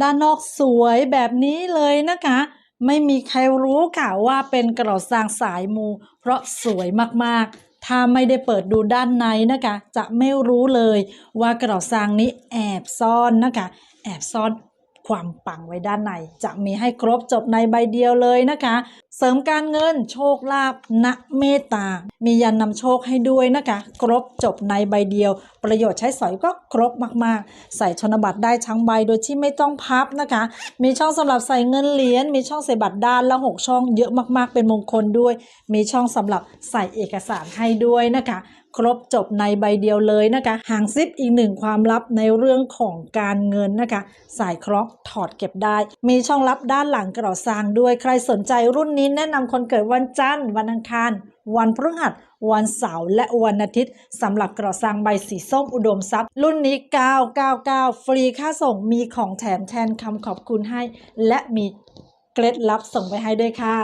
ด้านนอกสวยแบบนี้เลยนะคะ ไม่มีใครรู้ค่ะว่าเป็นกระสร้างสายมู เพราะสวยมากๆ ถ้าไม่ได้เปิดดูด้านในนะคะ จะไม่รู้เลยว่ากระสร้างนี้แอบซ่อนนะคะ แอบซ่อนความปังไว้ด้านใน จะมีให้ครบจบในใบเดียวเลยนะคะ เสริมการเงินโชคลาภณเมตตา มียันนำโชคให้ด้วยนะคะ ครบจบในใบเดียว ประโยชน์ใช้สอยก็ครบมากๆ ใส่ธนบัตรได้ทั้งใบโดยที่ไม่ต้องพับนะคะ มีช่องสำหรับใส่เงินเหรียญมีช่องใส่บัตรด้านละหกช่องเยอะมากๆ เป็นมงคลด้วย มีช่องสำหรับใส่เอกสารให้ด้วยนะคะครบจบในใบเดียวเลยนะคะหางซิปอีกหนึ่งความลับในเรื่องของการเงินนะคะ สายคล้องถอดเก็บได้ มีช่องลับด้านหลังกระสร้างด้วยใครสนใจรุ่นนี้แนะนำคนเกิดวันจันทร์ วันอังคาร วันพฤหัส วันเสาร์และวันอาทิตย์สำหรับกระสังใบสีส้มอุดมทรัพย์ รุ่นนี้ 999 ฟรีค่าส่งมีของแถมแทนคำขอบคุณให้ และมีเคล็ดลับส่งไปให้ด้วยค่ะ